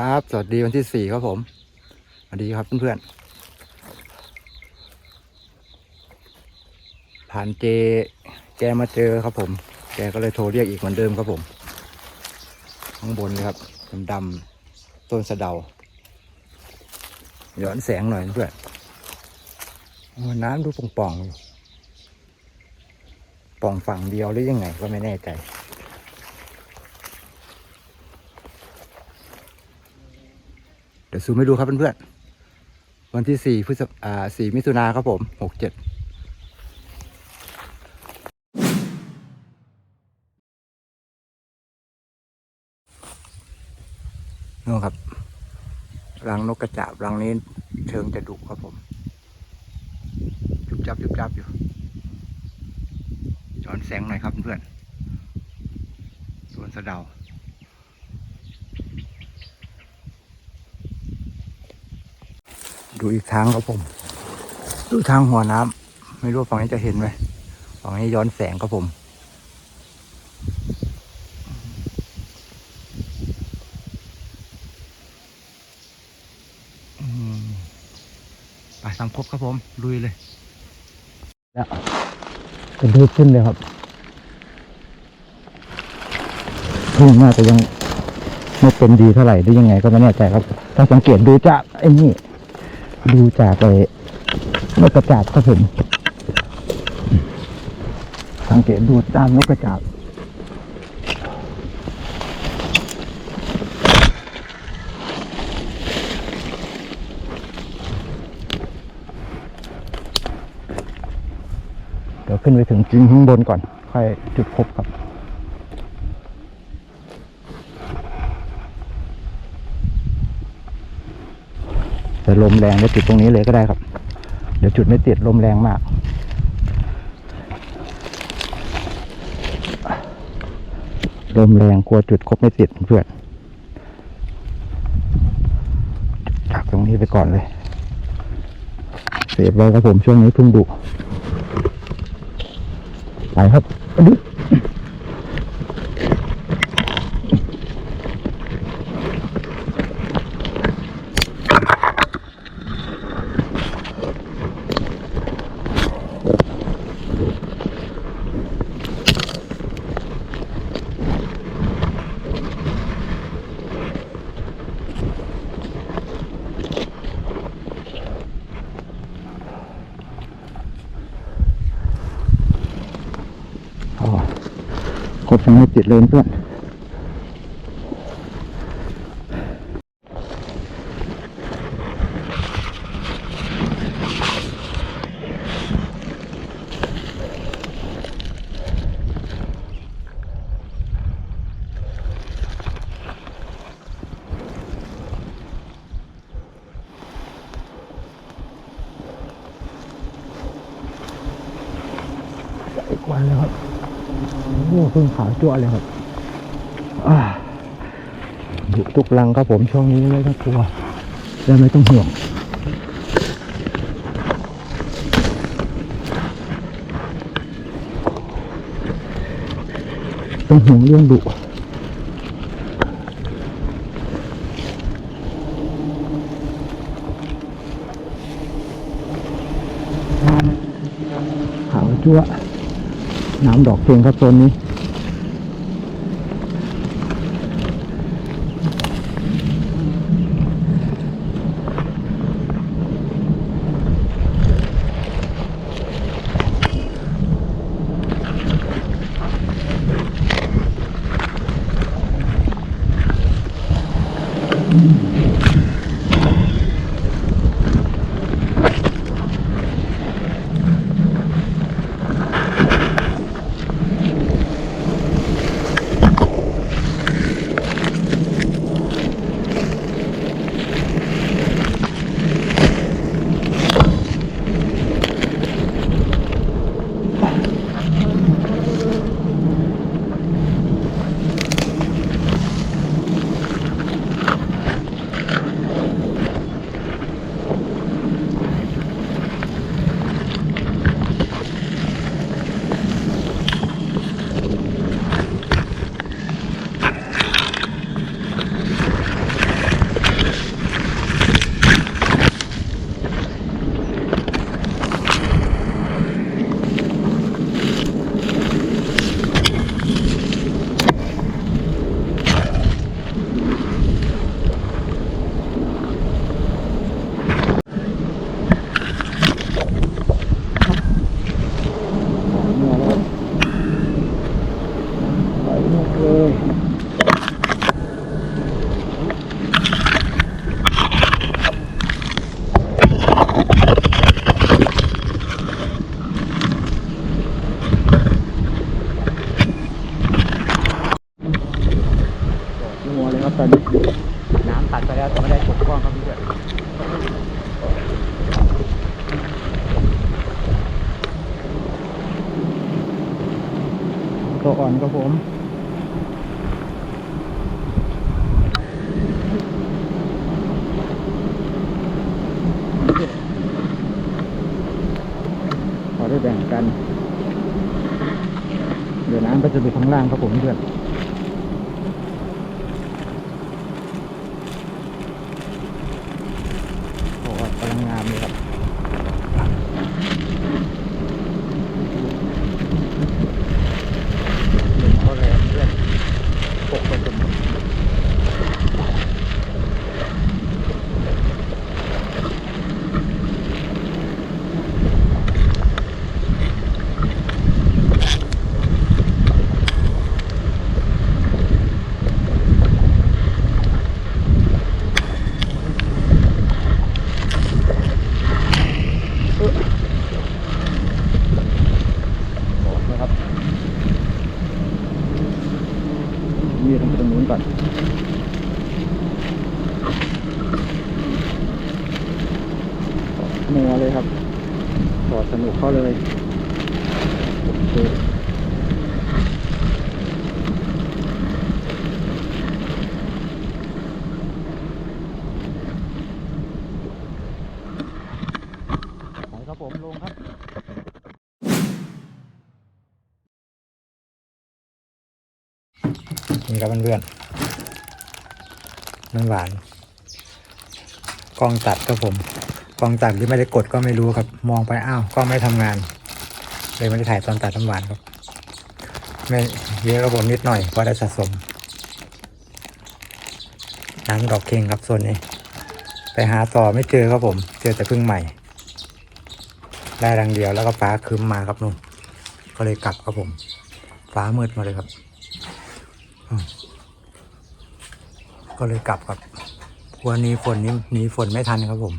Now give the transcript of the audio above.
ครับ สวัสดีวันที่สี่ครับผม สวัสดีครับเพื่อนๆ ผ่านเจ แกมาเจอครับผม แกก็เลยโทรเรียกอีกเหมือนเดิมครับผม ข้างบนเลยครับดำๆต้นสะเดา ย้อนแสงหน่อยเพื่อนอน้ำดูป่องๆอยู่ป่องฝั่งเดียวหรือยังไงก็ไม่แน่ใจ ดี๋ยวซูมให้ดูครับเพื่อนๆ วันที่สี่พฤษอ่าสี่มิถุนาครับผมหกเจ็ดนู่นครับ รังนกกระจาบรังนี้เชิงจะดุครับผม จุบจับจุบจับอยู่ย้อนแสงหน่อยครับเพื่อนสวนสะเดา ดูอีกทางครับผม ดูทางหัวน้ำไม่รู้ฝั่งนี้จะเห็นไหมฝั่งนี้ย้อนแสงครับผม ไปตามครบครับผม ลุยเลยแล้วกระดูกขึ้นเลยครับทุ่งน่าจะยังไม่เป็นดีเท่าไหร่หรือยังไงก็ไม่แน่ใจครับถ้าสังเกตดูจากไอ้นี่ ดูจากเลยนกกระจาบครับผมสังเกตดูตามนกกระจาบเดี๋ยวขึ้นไปถึงจริงข้างบนก่อน ค่อยจุดพบครับ แต่ลมแรงเดี๋ยวจุดตรงนี้เลยก็ได้ครับ เดี๋ยวจุดไม่ติดลมแรงมาก ลมแรงกลัวจุดครบไม่ติดเพื่อนจากตรงนี้ไปก่อนเลยเสพไว้ครับผมช่วงนี้เพิ่งดุไปครับดึ๊อ๋อ ครบยังไม่ติดเลยเพื่อนอีกวันแล้วครับ โอ้เพิ่งขาวจั่วเลยครับดุทุกลังครับผมช่วงนี้ไม่ต้องกลัวและไม่ต้องห่วงต้องห่วงเรื่องดุขาวจั่ว น้ำดอกเพียงครับโซนนี้ อ่อนครับผม พอได้แบ่งกัน เดี๋ยวน้ำก็จะไปข้างล่างครับผมเพื่อนโอ้โหกำลังงามเลยครับหนึ่งเขาเลยเพื่อนปกผสมออกนะครับยืดลงไปตรง นก่อน นัวเลยครับสอสนุกเข้าเลยไปครับผมลงครับ นี่ครับเพื่อนๆน้ำหวานกล้องตัดครับผมกล้องตัดที่ไม่ได้กดก็ไม่รู้ครับ มองไปอ้าวกล้องไม่ทำงาน เลยไม่ได้ถ่ายตอนตัดน้ำหวานครับ ไม่เยอะครับผมนิดหน่อยเพราะได้สะสมน้ำดอกเข่งครับส่วนนี้ ไปหาต่อไม่เจอครับผม เจอแต่พึ่งใหม่ ได้รังเดียวแล้วก็ฟ้าครึ้มมาครับนุ่นก็เลยกลับครับผม ฟ้ามืดมาเลยครับ ก็เลยกลับครับกลัวหนี้ฝนนี้หนีฝนไม่ทันครับผม